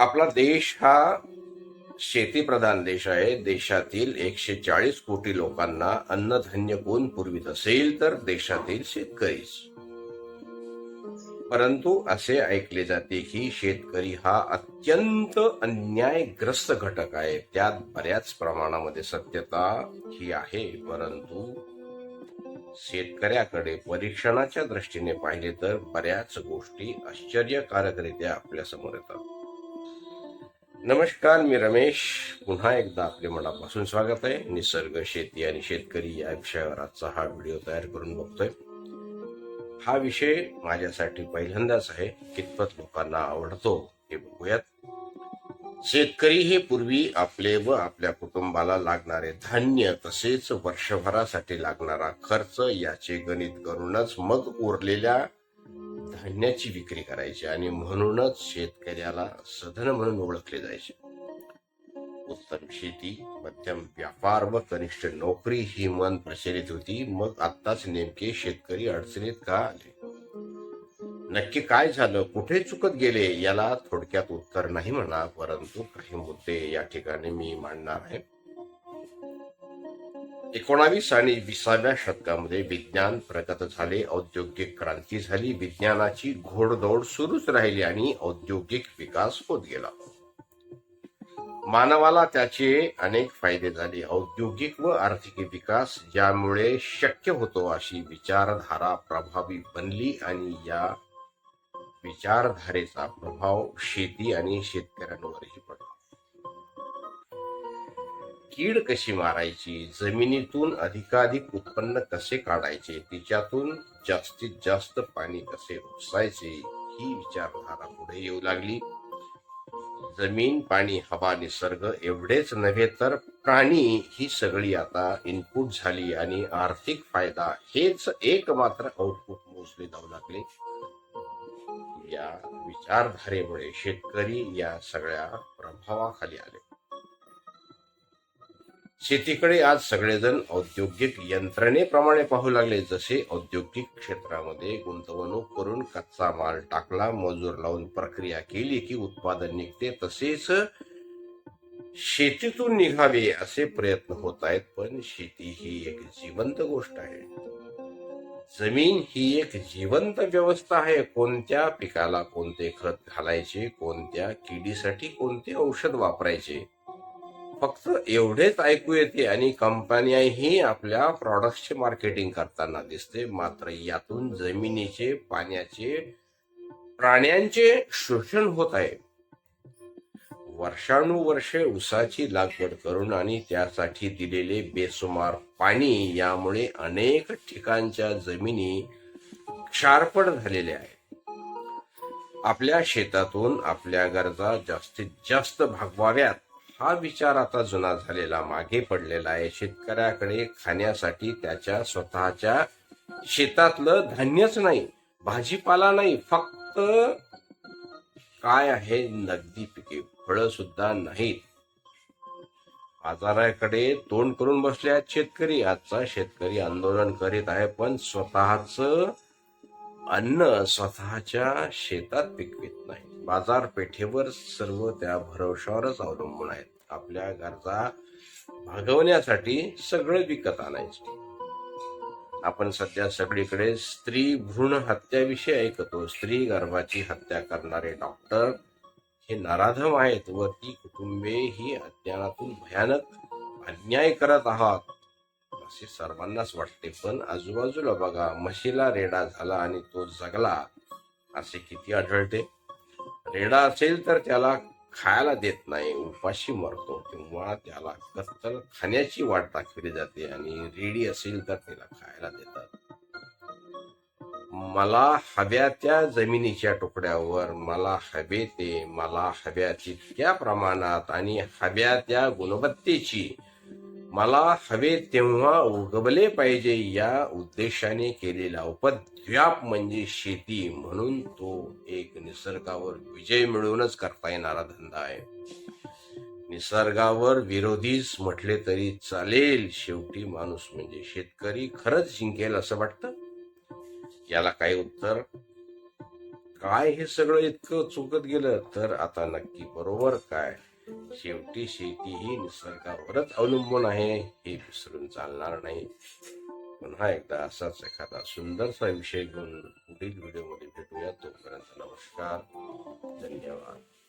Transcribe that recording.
आपला देश हा शेतीप्रधान देश आहे. देशातील एकशे चाळीस कोटी लोकांना अन्नधान्य कोण पुरवित असेल तर देशातील शेतकरीच परंतु असे ऐकले जाते की शेतकरी हा अत्यंत अन्यायग्रस्त घटक आहे. त्यात बऱ्याच प्रमाणामध्ये सत्यता ही आहे. परंतु शेतकऱ्याकडे परीक्षणाच्या दृष्टीने पाहिले तर बऱ्याच गोष्टी आश्चर्यकारकरित्या आपल्यासमोर येतात. नमस्कार मी रमेश. पुन्हा एकदा आपले मनापासून स्वागत आहे. निसर्ग शेती आणि शेतकरी या विषयावर आजचा हा व्हिडिओ तयार करून बघतोय. हा विषय माझ्यासाठी पहिल्यांदाच आहे. कितपत लोकांना आवडतो हे बघूयात. शेतकरी हे पूर्वी आपले व आपल्या कुटुंबाला लागणारे धान्य तसेच वर्षभरासाठी लागणारा खर्च याचे गणित करूनच मग उरलेल्या धान्याची विक्री करायची आणि म्हणूनच शेतकऱ्याला सधन म्हणून ओळखले जायचे. उत्तम शेती मध्यम व्यापार व कनिष्ठ नोकरी ही मन प्रचलित होती. मग आत्ताच नेमके शेतकरी अडचणीत का आले? नक्की काय झालं? कुठे चुकत गेले? याला थोडक्यात उत्तर नाही म्हणा परंतु काही मुद्दे या ठिकाणी मी मांडणार आहे. एकोणावीस आणि विसाव्या शतकामध्ये विज्ञान प्रगत झाले औद्योगिक क्रांती झाली विज्ञानाची घोडदौड सुरूच राहिली आणि औद्योगिक विकास होत गेला. मानवाला त्याचे अनेक फायदे झाले. औद्योगिक व आर्थिक विकास ज्यामुळे शक्य होतो अशी विचारधारा प्रभावी बनली आणि या विचारधारेचा प्रभाव शेती आणि शेतकऱ्यांवरही पडला. कीड कशी मारायची? जमिनीतून अधिकाधिक उत्पन्न कसे काढायचे? तिच्यातून जास्तीत जास्त पाणी कसे उपसायचे ही विचारधारा पुढे येऊ लागली. जमीन पाणी हवा निसर्ग एवढेच नव्हे तर प्राणी ही सगळी आता इनपुट झाली आणि आर्थिक फायदा हेच एक मात्र आउटपुट मोजले जाऊ लागले. या विचारधारेमुळे शेतकरी या सगळ्या प्रभावाखाली आले. शेतीकडे आज सगळेजण औद्योगिक यंत्रणेप्रमाणे पाहू लागले. जसे औद्योगिक क्षेत्रामध्ये गुंतवणूक करून कच्चा माल टाकला मजूर लावून प्रक्रिया केली की उत्पादन निघते तसेच शेतीतून निघावे असे प्रयत्न होत आहेत. पण शेती ही एक जिवंत गोष्ट आहे. जमीन ही एक जिवंत व्यवस्था आहे. कोणत्या पिकाला कोणते खत घालायचे कोणत्या किडीसाठी कोणते औषध वापरायचे फक्त एवढेच ऐकू येते आणि कंपन्याही आपल्या प्रॉडक्टचे मार्केटिंग करताना दिसते. मात्र यातून जमिनीचे पाण्याचे प्राण्यांचे शोषण होत आहे. वर्षानुवर्षे उसाची लागवड करून आणि त्यासाठी दिलेले बेसुमार पाणी यामुळे अनेक ठिकाणच्या जमिनी क्षारपड झालेल्या आहेत. आपल्या शेतातून आपल्या गरजा जास्तीत जास्त भागवाव्यात. हा विचार आता जुना झालेला मागे पडलेला आहे. शेतकऱ्याकडे खाण्यासाठी त्याच्या स्वतःच्या शेतातलं धान्यच नाही भाजीपाला नाही फक्त काय आहे नगदी पिके फळं सुद्धा नाहीत. बाजाराकडे तोंड करून बसले आहेत शेतकरी. आजचा शेतकरी आंदोलन करीत आहे पण स्वतःच अन्न स्वतःच्या शेतात पिकवित नाही बाजारपेठेवर सर्व त्या भरवशावरच अवलंबून आहेत. आपल्या गरजा भागवण्यासाठी सगळं विकत आणायचे. आपण सध्या सगळीकडे स्त्री भ्रूण हत्याविषयी ऐकतो. स्त्री गर्भाची हत्या करणारे डॉक्टर हे नराधम आहेत व ती कुटुंबे ही अज्ञानातून भयानक अन्याय करत आहात. असे सर्वांनाच वाटते. पण आजूबाजूला बघा म्हशीला रेडा झाला आणि तो जगला असे किती आढळते. रेडा असेल तर त्याला खायला देत नाही उपाशी मरतो किंवा त्याला कत्तल खाण्याची वाट दाखवली जाते आणि रेडी असेल तर त्याला खायला देतात. मला हव्या त्या जमिनीच्या तुकड्यावर मला हवे ते मला हव्या तितक्या प्रमाणात आणि हव्या त्या गुणवत्तेची मला हवे तेव्हा उगवले पाहिजे या उद्देशाने केलेला उपद्व्याप म्हणजे शेती म्हणून तो एक निसर्गावर विजय मिळवूनच करता येणारा धंदा आहे. निसर्गावर विरोधीच म्हटले तरी चालेल शेवटी माणूस म्हणजे शेतकरी खरंच जिंकेल असं वाटतं? याला काय उत्तर? काय हे सगळं इतकं चुकत गेलं? तर आता नक्की बरोबर काय? शेवटी शेती ही निसर्गावरच अवलंबून आहे हे विसरून चालणार नाही. पुन्हा एकदा असाच एखादा सुंदरसा विषय घेऊन पुढील व्हिडिओमध्ये भेटूया. तोपर्यंत नमस्कार. धन्यवाद.